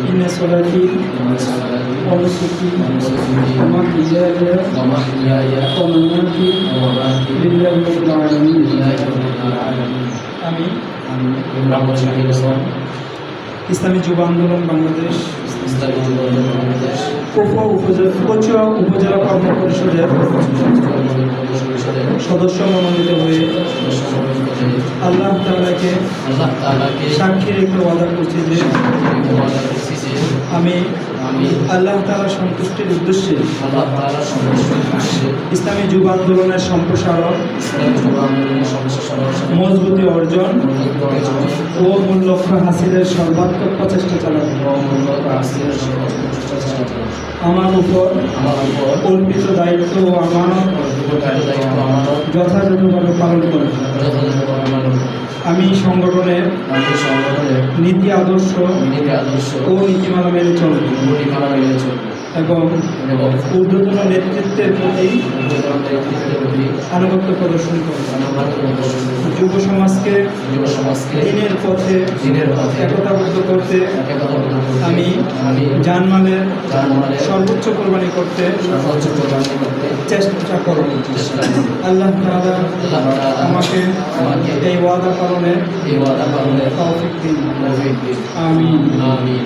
إن صلاتي ونسكي ومحياي ومماتي لله رب العالمين আমি ইসলামী যুব আন্দোলন বাংলাদেশ। কোপা উপজেলা কচুয়া উপজেলা কর্ম পরিষদের সদস্য মনোনীত হয়ে আল্লাহ তাআলাকে সাক্ষী রেখে ওয়াদা করছি যে আমি আল্লাহ তালা সন্তুষ্টির উদ্দেশ্যে ইসলামী যুব আন্দোলনের সম্প্রসারণ মজবুতি অর্জন ও মূল লক্ষ্য হাসিলের সর্বাত্মক প্রচেষ্টা চালাবো আমার উপর আমার অর্পিত দায়িত্ব ও আমানত যথাযথভাবে পালন করব আমি সংগঠনের নীতি আদর্শ নীতি আদর্শ ও নীতিমালা মেনে চলব নীতিমালা মেনে চলব। এবং ঊর্ধ্বতন নেতৃত্বের প্রতি আনুগত্য প্রদর্শন করব। যুব সমাজকে যুব সমাজকে দিনের পথে দিনের পথে একতাবদ্ধ করতে করতে আমি জানমালের সর্বোচ্চ কোরবানি করতে সর্বোচ্চ প্রদান করতে চেষ্টা করব আল্লাহ তাআলা আল্লাহ আমাকে আমাকে এই ওয়াদা পালনের এই ওয়াদা তৌফিক তৌফিক দিন। আমিন আমিন